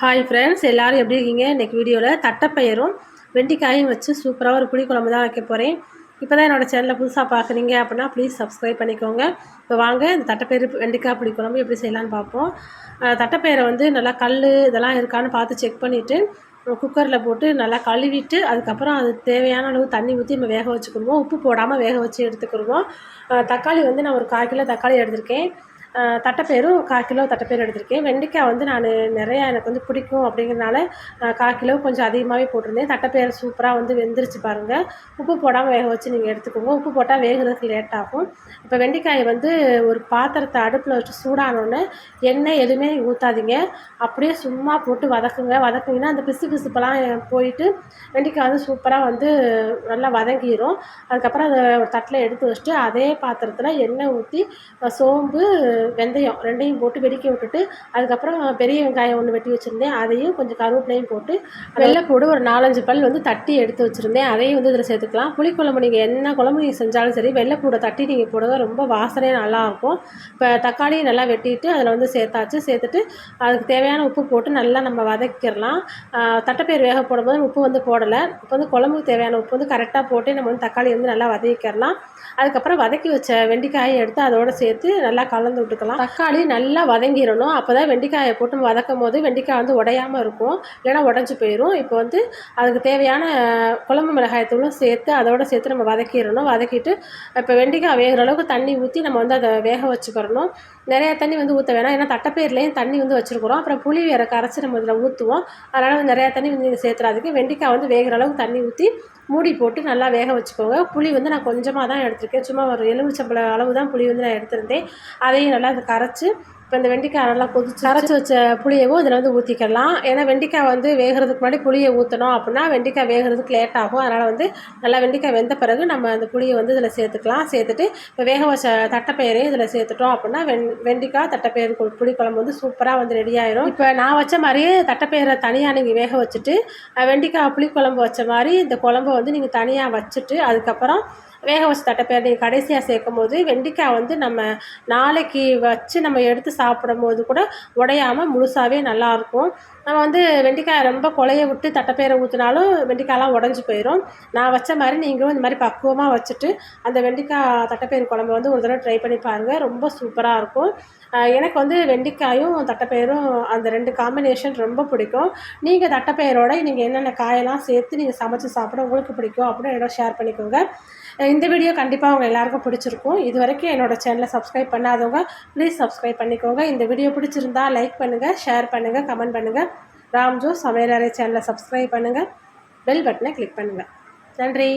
Hi friends எல்லோரும் எப்படி இருக்கீங்க? இன்றைக்கி வீடியோவில் தட்டைப்பயிரும் வெண்டிக்காயும் வச்சு சூப்பராக ஒரு புளிக்குழம்பு தான் வைக்க போகிறேன் இப்போ தான் என்னோடய சேனலில் புதுசாக பார்க்குறீங்க அப்படின்னா ப்ளீஸ் சப்ஸ்கிரைப் பண்ணிக்கோங்க. இப்போ வாங்க இந்த தட்டைப்பயிறு வெண்டிக்காய் புளிக்குழம்பு எப்படி செய்யலான்னு பார்ப்போம். தட்டைப்பயிரை வந்து நல்லா கல் இதெல்லாம் இருக்கான்னு பார்த்து செக் பண்ணிவிட்டு குக்கரில் போட்டு நல்லா கழுவிட்டு அதுக்கப்புறம் அது தேவையான அளவு தண்ணி ஊற்றி நம்ம வேக வச்சுக்கிடுவோம். உப்பு போடாமல் வேக வச்சு எடுத்துக்கிடுவோம். தக்காளி வந்து நான் ஒரு கால் கிலோ தக்காளி எடுத்திருக்கேன். தட்டைப்பயிரும் கால் கிலோ தட்டைப்பயிறு எடுத்திருக்கேன். வெண்டைக்காய் வந்து நான் நிறையா எனக்கு வந்து பிடிக்கும் அப்படிங்கிறனால கால் கிலோ கொஞ்சம் அதிகமாகவே போட்டிருந்தேன். தட்டைப்பயிறு சூப்பராக வந்து வெந்துருச்சு பாருங்கள் உப்பு போடாமல் வேக வச்சு நீங்கள் எடுத்துக்கோங்க. உப்பு போட்டால் வேகிறதுக்கு லேட் ஆகும். இப்போ வெண்டைக்காயை வந்து ஒரு பாத்திரத்தை அடுப்பில் வச்சு சூடானோடனே எண்ணெய் எதுவுமே ஊற்றாதீங்க அப்படியே சும்மா போட்டு வதக்குங்க. வதக்குங்கன்னா அந்த பிசு பிசுப்பெல்லாம் போயிட்டு வெண்டைக்காய் வந்து சூப்பராக வந்து நல்லா வதங்கிடும் அதுக்கப்புறம் அதை ஒரு தட்டில் எடுத்து வச்சுட்டு அதே பாத்திரத்தில் எண்ணெய் ஊற்றி சோம்பு வெந்தயம் ரெண்டையும் போட்டு வெடிக்க விட்டுட்டு அதுக்கப்புறம் பெரிய வெங்காயம் ஒன்று வெட்டி வச்சுருந்தேன். அதையும் கொஞ்சம் கருவேப்பிலையும் போட்டு வெள்ளைப்பூடு ஒரு நாலஞ்சு பல் வந்து தட்டி எடுத்து வச்சுருந்தேன். அதையும் வந்து இதில் சேர்த்துக்கலாம். புளிக்குழம்பு நீங்கள் என்ன குழம்பு நீங்கள் செஞ்சாலும் சரி வெள்ளைப்பூடை தட்டி நீங்கள் போடுங்க ரொம்ப வாசனையாக நல்லாயிருக்கும் இப்போ தக்காளியை நல்லா வெட்டிட்டு அதில் வந்து சேர்த்தாச்சு. சேர்த்துட்டு அதுக்கு தேவையான உப்பு போட்டு நல்லா நம்ம வதக்கிடலாம். தட்டைப்பயிர் வேக போடும்போது உப்பு வந்து போடலை. இப்போ வந்து குழம்புக்கு தேவையான உப்பு வந்து கரெக்டாக போட்டு நம்ம வந்து தக்காளி வந்து நல்லா வதக்கிடலாம். அதுக்கப்புறம் வதக்கி வச்ச வெண்டைக்காயை எடுத்து அதோடு சேர்த்து நல்லா கலந்து போட்டுக்கலாம். தக்காளி நல்லா வதங்கிடணும் அப்போ தான் வெண்டைக்காயை போட்டு வதக்கும் போது வெண்டைக்காய் வந்து உடையாமல் இருக்கும். இல்லைன்னா உடஞ்சி போயிடும் இப்போ வந்து அதுக்கு தேவையான குழம்பு மிளகாய் தூளும் சேர்த்து அதோட சேர்த்து நம்ம வதக்கிடணும் வதக்கிட்டு இப்போ வெண்டைக்காய் வேகிற அளவுக்கு தண்ணி ஊற்றி நம்ம வந்து அதை வேக வச்சுக்கிறணும். நிறையா தண்ணி வந்து ஊற்ற வேணாம். ஏன்னா தட்டைப்பயிர்லேயும் தண்ணி வந்து வச்சுருக்குறோம். அப்புறம் புளி வேற கரைச்சி நம்ம இதில் ஊற்றுவோம் அதனால் நிறையா தண்ணி வந்து நீங்கள் சேர்த்துறாதுக்கு வெண்டைக்காய் வந்து வேகிற அளவுக்கு தண்ணி ஊற்றி மூடி போட்டு நல்லா வேக வச்சுக்கோங்க. புளி வந்து நான் கொஞ்சமாக தான் எடுத்திருக்கேன். சும்மா ஒரு எலுமிச்சம்பழ அளவு தான் புளி வந்து நான் எடுத்திருந்தேன். அதையும் நல்லா அதை கரைச்சி இப்போ இந்த வெண்டைக்காய் நல்லா கொதிச்சு கரைச்சி வச்ச புளியவும் இதில் வந்து ஊற்றிக்கலாம் ஏன்னா வெண்டைக்காய் வந்து வேகிறதுக்கு முன்னாடி புளியை ஊற்றணும் அப்படின்னா வெண்டைக்காய் வேகிறதுக்கு லேட் ஆகும். அதனால் வந்து நல்லா வெண்டைக்காய் வெந்த பிறகு நம்ம அந்த புளியை வந்து இதில் சேர்த்துக்கலாம். சேர்த்துட்டு இப்போ வேக வச்ச தட்டைப்பயிரையும் இதில் சேர்த்துட்டோம் அப்படின்னா வெண் வெண்டைக்காய் புளி குழம்பு வந்து சூப்பராக வந்து ரெடி ஆயிரும். இப்போ நான் வச்ச மாதிரியே தட்டைப்பயிரை தனியாக நீங்கள் வேக வச்சுட்டு வெண்டைக்காய் புளிக்குழம்பு வச்ச மாதிரி இந்த குழம்பு வந்து நீங்கள் தனியாக வச்சுட்டு அதுக்கப்புறம் வேக வச்சு தட்டைப்பயிர் நீங்கள் கடைசியாக சேர்க்கும் போது வெண்டைக்காய் வந்து நம்ம நாளைக்கு வச்சு நம்ம எடுத்து சாப்பிடும் போது கூட உடையாமல் முழுசாகவே நல்லாயிருக்கும் நம்ம வந்து வெண்டைக்காய் ரொம்ப குழைய விட்டு தட்டைப்பயிரை ஊற்றினாலும் வெண்டைக்காயெலாம் உடஞ்சி போயிடும் நான் வச்ச மாதிரி நீங்களும் இந்த மாதிரி பக்குவமாக வச்சுட்டு அந்த வெண்டைக்காய் தட்டைப்பயிறு குழம்பு வந்து ஒரு தடவை ட்ரை பண்ணி பாருங்கள் ரொம்ப சூப்பராக இருக்கும். எனக்கு வந்து வெண்டைக்காயும் தட்டைப்பயிரும் அந்த ரெண்டு காம்பினேஷன் ரொம்ப பிடிக்கும். நீங்கள் தட்டைப்பயிரோட நீங்கள் என்னென்ன காயெல்லாம் சேர்த்து நீங்கள் சமைச்சு சாப்பிட உங்களுக்கு பிடிக்கும் அப்படின்னு என்னோட ஷேர் பண்ணிக்கோங்க. இந்த வீடியோ கண்டிப்பாக அவங்க எல்லாருக்கும் பிடிச்சிருக்கும். இது வரைக்கும் என்னோடய சேனலை சப்ஸ்கிரைப் பண்ணாதவங்க ப்ளீஸ் சப்ஸ்கிரைப் பண்ணிக்கோங்க. இந்த வீடியோ பிடிச்சிருந்தா லைக் பண்ணுங்கள் ஷேர் பண்ணுங்கள் கமெண்ட் பண்ணுங்கள் ராம்ஜோ சமையலறை சேனலை சப்ஸ்கிரைப் பண்ணுங்கள் பெல் பட்டனை கிளிக் பண்ணுங்கள் நன்றி.